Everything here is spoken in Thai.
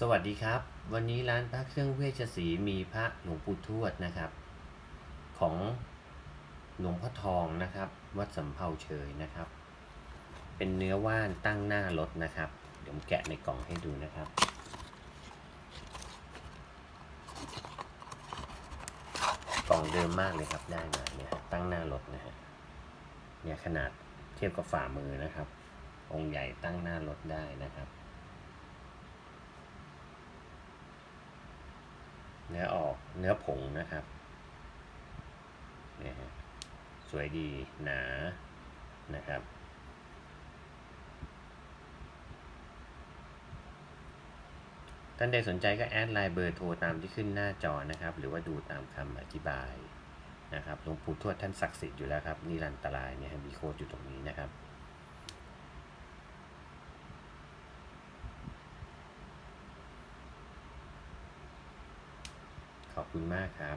สวัสดีครับ วันนี้ร้านพระเครื่องเวชศรีมีพระหลวงปู่ทวดนะครับ ของหลวงพ่อทองนะครับ วัดสำเภาเฉยนะครับ เป็นเนื้อว่านตั้งหน้ารถนะครับ เดี๋ยวผมแกะในกล่องให้ดูนะครับ กล่องเดิมมากเลยครับได้มาเนี่ยตั้งหน้ารถนะฮะเนี่ยขนาดเทียบกับฝ่ามือนะครับ องค์ใหญ่ตั้งหน้ารถได้นะครับ เนื้อออกเนื้อผงนะครับนี่ฮะสวยดีหนานะครับ ท่านใดสนใจก็แอดไลน์เบอร์โทรตามที่ขึ้นหน้าจอนะครับ หรือว่าดูตามคำอธิบายนะครับหลวงปู่ทวดท่านศักดิ์สิทธิ์อยู่แล้วครับนิรันตรายเนี่ยมีโค้ดอยู่ตรงนี้นะครับ ขอบคุณมากครับ